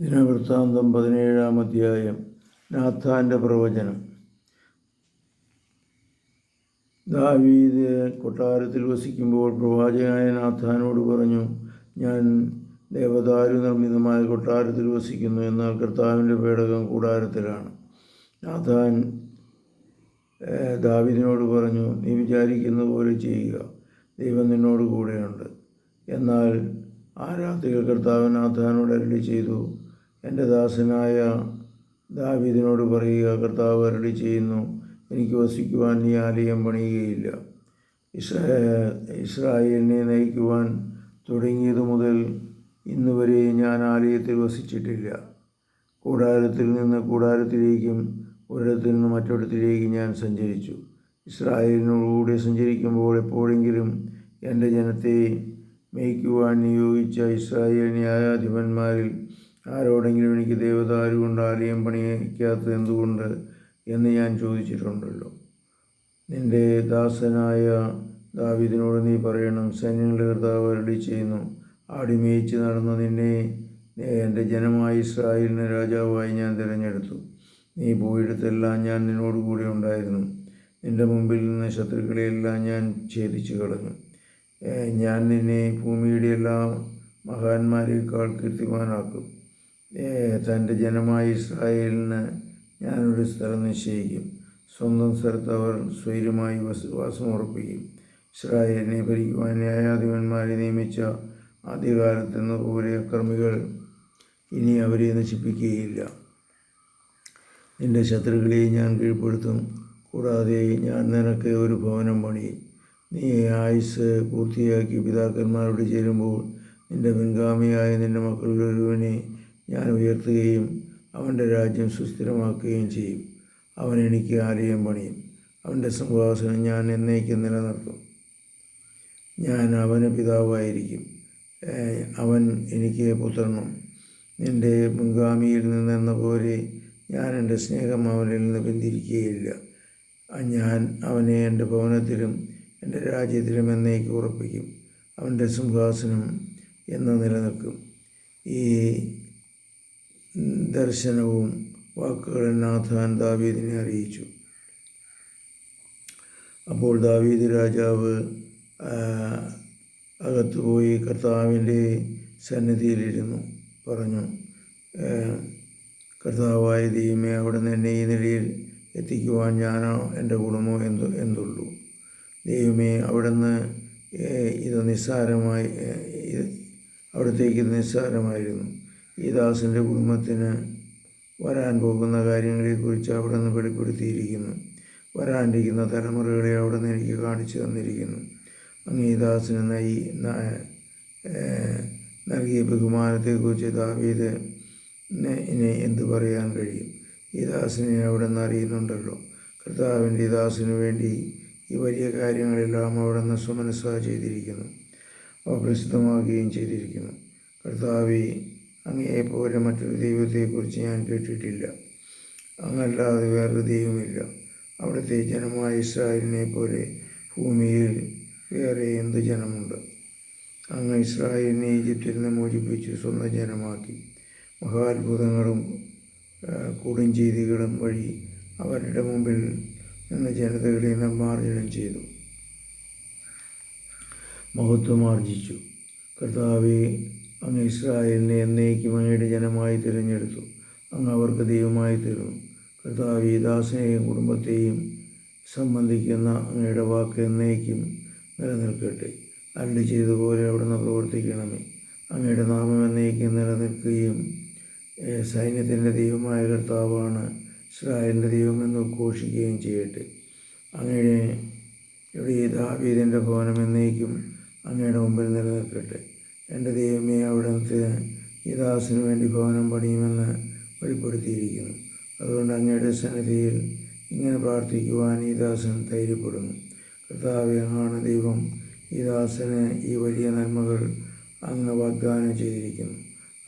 ദിനവൃത്താന്തം പതിനേഴാം അധ്യായം നാഥാന്റെ പ്രവചനം. ദാവീദ് കൊട്ടാരത്തിൽ വസിക്കുമ്പോൾ പ്രവാചകനായ നാഥാനോട് പറഞ്ഞു ഞാൻ ദേവദാരു നിർമ്മിതമായ കൊട്ടാരത്തിൽ വസിക്കുന്നു എന്നാൽ കർത്താവിന്റെ പേടകം കൂടാരത്തിലാണ്. നാഥാൻ ദാവീദിനോട് പറഞ്ഞു നീ വിചാരിക്കുന്ന പോലെ ചെയ്യുക. ദൈവം നിന്നോട് കൂടെയുണ്ട്. എന്നാൽ ആരാധിക കർത്താവ് നാഥാനോട് അരളി ചെയ്തു എന്റെ ദാസനായ ദാവീദിനോട് പറയുക കർത്താവ് അരുളി ചെയ്യുന്നു എനിക്ക് വസിക്കുവാൻ നീ ആലയം പണിയുകയില്ല. ഇസ്രാ ഇസ്രായേലിനെ നയിക്കുവാൻ തുടങ്ങിയത് മുതൽ ഇന്ന് വരെ ഞാൻ ആലയത്തിൽ വസിച്ചിട്ടില്ല. കൂടാരത്തിൽ നിന്ന് കൂടാരത്തിലേക്കും ഒരിടത്തു നിന്ന് മറ്റൊരിടത്തിലേക്കും ഞാൻ സഞ്ചരിച്ചു. ഇസ്രായേലിനോടുകൂടി സഞ്ചരിക്കുമ്പോൾ എപ്പോഴെങ്കിലും എന്റെ ജനത്തെ മേയ്ക്കുവാൻ നിയോഗിച്ച ഇസ്രായേൽ ന്യായാധിപന്മാരിൽ ആരോടെങ്കിലും എനിക്ക് ദേവദാരു കൊണ്ട് ആലയം പണിയിക്കാത്തത് എന്തുകൊണ്ട് എന്ന് ഞാൻ ചോദിച്ചിട്ടുണ്ടല്ലോ. നിന്റെ ദാസനായ ദാവിദിനോട് നീ പറയണം സൈന്യങ്ങളുടെ കർത്താവ് അരടി ചെയ്യുന്നു ആടിമേയിച്ച് നടന്ന നിന്നെ എന്റെ ജനമായ ഇസ്രായേലിന് രാജാവായി ഞാൻ തിരഞ്ഞെടുത്തു. നീ പോയിടത്തെല്ലാം ഞാൻ നിന്നോട് കൂടെ ഉണ്ടായിരുന്നു. നിന്റെ മുമ്പിൽ നിന്ന് ശത്രുക്കളെയെല്ലാം ഞാൻ ഛേദിച്ചു കളഞ്ഞു. ഞാൻ നിന്നെ ഭൂമിയുടെ എല്ലാ മഹാന്മാരെക്കാൾ കീർത്തിമാനാക്കും. തന്റെ ജനമായ ഇസ്രായേലിന് ഞാനൊരു സ്ഥലം നിശ്ചയിക്കും. സ്വന്തം സ്ഥലത്ത് അവർ സ്വൈര്യമായി വസവാസം വാസമുറപ്പിക്കും ഇസ്രായേലിനെ ഭരിക്കുവാൻ ന്യായാധിപന്മാരെ നിയമിച്ച ആദ്യകാലത്തെന്ന പോലെ അക്രമികൾ ഇനി അവരെ നശിപ്പിക്കുകയില്ല. നിന്റെ ശത്രുക്കളെ ഞാൻ കീഴ്പ്പെടുത്തും. കൂടാതെ ഞാൻ നിനക്ക് ഒരു ഭവനം പണിയും നീ ആയുസ് പൂർത്തിയാക്കി പിതാക്കന്മാരോട് ചേരുമ്പോൾ നിന്റെ പിൻഗാമിയായ നിന്റെ മക്കളിൽ ഒരുവനെ ഞാൻ ഉയർത്തുകയും അവന്റെ രാജ്യം സുസ്ഥിരമാക്കുകയും ചെയ്യും. അവൻ എനിക്ക് ആലയം പണിയും. അവന്റെ സിംഹാസനം ഞാൻ എന്നേക്കും നിലനിർത്തും. ഞാൻ അവന് പിതാവായിരിക്കും. അവൻ എനിക്ക് പുത്രനും. നിന്റെ മുൻഗാമിയിൽ നിന്നെന്ന പോലെ ഞാൻ എന്റെ സ്നേഹം അവനിൽ നിന്ന് പിന്തിരിക്കുകയില്ല. ഞാൻ അവനെ എന്റെ ഭവനത്തിലും എന്റെ രാജ്യത്തിലും എന്നേക്ക് ഉറപ്പിക്കും. അവന്റെ സിംഹാസനം എന്ന് നിലനിൽക്കും. ഈ ദർശനവും വാക്കുകൾ നാഥാൻ ദാവീദിനെ അറിയിച്ചു. അപ്പോൾ ദാവീദ് രാജാവ് അകത്തുപോയി അകത്ത് പോയി കർത്താവിന്റെ സന്നിധിയിലിരുന്നു. പറഞ്ഞു കർത്താവായ ദൈവമേ അവിടെ നിന്ന് ഈ നിലയിൽ എത്തിക്കുവാൻ ഞാനോ എന്റെ കുടുംബമോ എന്തു എന്തുള്ളൂ? ദൈവമേ അവിടുന്ന് ഇത് നിസ്സാരമായി അവിടത്തേക്ക് ഇത് നിസ്സാരമായിരുന്നു. ഈ ദാസന്റെ കുടുംബത്തിന് വരാൻ പോകുന്ന കാര്യങ്ങളെക്കുറിച്ച് അവിടെ നിന്ന് വെളിപ്പെടുത്തിയിരിക്കുന്നു. വരാനിരിക്കുന്ന തലമുറകളെ അവിടെ നിന്ന് എനിക്ക് കാണിച്ചു തന്നിരിക്കുന്നു. അങ്ങ് ഈ ദാസന് നയി നൽകിയ ബഹുമാനത്തെക്കുറിച്ച് ദാവീദ് നെ- ഇനി എന്ത് പറയാൻ കഴിയും? ഈ ദാസിനെ അവിടെ നിന്ന് അറിയുന്നുണ്ടല്ലോ. കർത്താവിന്റെ ദാസിനു വേണ്ടി ഈ വലിയ കാര്യങ്ങളെല്ലാം അവിടെ നിന്ന് സുമനസ്സാ ചെയ്തിരിക്കുന്നു. അവ പ്രസിദ്ധമാക്കുകയും ചെയ്തിരിക്കുന്നു. കർത്താവെ അങ്ങയെപ്പോലെ മറ്റൊരു ദൈവത്തെക്കുറിച്ച് ഞാൻ കേട്ടിട്ടില്ല. അങ്ങല്ലാതെ വേറൊരു ദൈവമില്ല. അവിടുത്തെ ജനമായ ഇസ്രായേലിനെ പോലെ ഭൂമിയിൽ വേറെ എന്ത് ജനമുണ്ട്? അങ്ങ് ഇസ്രായേലിനെ ഈജിപ്തിൽ നിന്ന് മോചിപ്പിച്ച് സ്വന്തം ജനമാക്കി. മഹാത്ഭുതങ്ങളും കൊടുംചെയ്തികളും വഴി അവരുടെ മുമ്പിൽ നിന്ന് ജനതകളെ നിർമ്മാർജനം ചെയ്തു. മഹത്വമാർജിച്ചു കർത്താവെ അങ്ങ് ഇസ്രായേലിനെ എന്നേക്കും അങ്ങയുടെ ജനമായി തിരഞ്ഞെടുത്തു. അങ്ങ് അവർക്ക് ദൈവമായി തീർന്നു. കർത്താവെ ദാസനെയും കുടുംബത്തെയും സംബന്ധിക്കുന്ന അങ്ങയുടെ വാക്ക് എന്നേക്കും നിലനിൽക്കട്ടെ. അരളി ചെയ്തതുപോലെ അവിടുന്ന് പ്രവർത്തിക്കണമേ. അങ്ങയുടെ നാമം എന്നേക്കും നിലനിൽക്കുകയും സൈന്യത്തിന്റെ ദൈവമായ കർത്താവാണ് ഇസ്രായേലിന്റെ ദൈവമെന്ന് ഘോഷിക്കുകയും ചെയ്യട്ടെ. അങ്ങയുടെ ഇവിടെ ഈ ദാവീദിന്റെ ഭവനം എന്നേക്കും അങ്ങയുടെ മുമ്പിൽ നിലനിൽക്കട്ടെ. എന്റെ ദൈവമേ അവിടുത്തെ ഈ ദാസിന് വേണ്ടി ഭവനം പണിയുമെന്ന് വെളിപ്പെടുത്തിയിരിക്കുന്നു. അതുകൊണ്ട് അങ്ങയുടെ സന്നിധിയിൽ ഇങ്ങനെ പ്രാർത്ഥിക്കുവാൻ ഈ ദാസൻ ധൈര്യപ്പെടുന്നു. കർത്താവെ അങ്ങാണ് ദൈവം ഈ ദാസന് ഈ വലിയ നന്മകൾ അങ്ങ് വാഗ്ദാനം ചെയ്തിരിക്കുന്നു.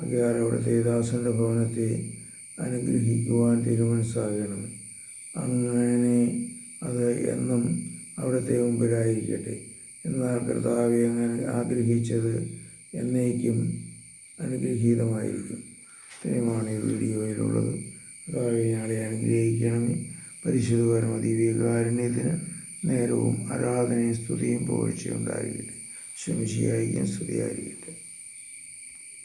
അകയാൽ അവിടുത്തെ ദാസന്റെ ഭവനത്തെ അനുഗ്രഹിക്കുവാൻ തീരുമാനിച്ചാകണം അങ്ങനെ അത് എന്നും അവിടുത്തെ മുമ്പിലായിരിക്കട്ടെ. എന്നാൽ കർത്താവെ അങ്ങനെ ആഗ്രഹിച്ചത് എന്നേക്കും അനുഗ്രഹീതമായിരിക്കും. ഇത്രയുമാണ് ഈ വീഡിയോയിലുള്ളത്. ഞങ്ങളെ അനുഗ്രഹിക്കണമേ. പരിശുദ്ധ പരമ ദിവ്യകാരുണ്യത്തിന് നേരവും ആരാധനയും സ്തുതിയും പോഴ്ചയുണ്ടായിരിക്കട്ടെ ഉണ്ടായിരിക്കട്ടെ. സ്തുതിയായിരിക്കട്ടെ.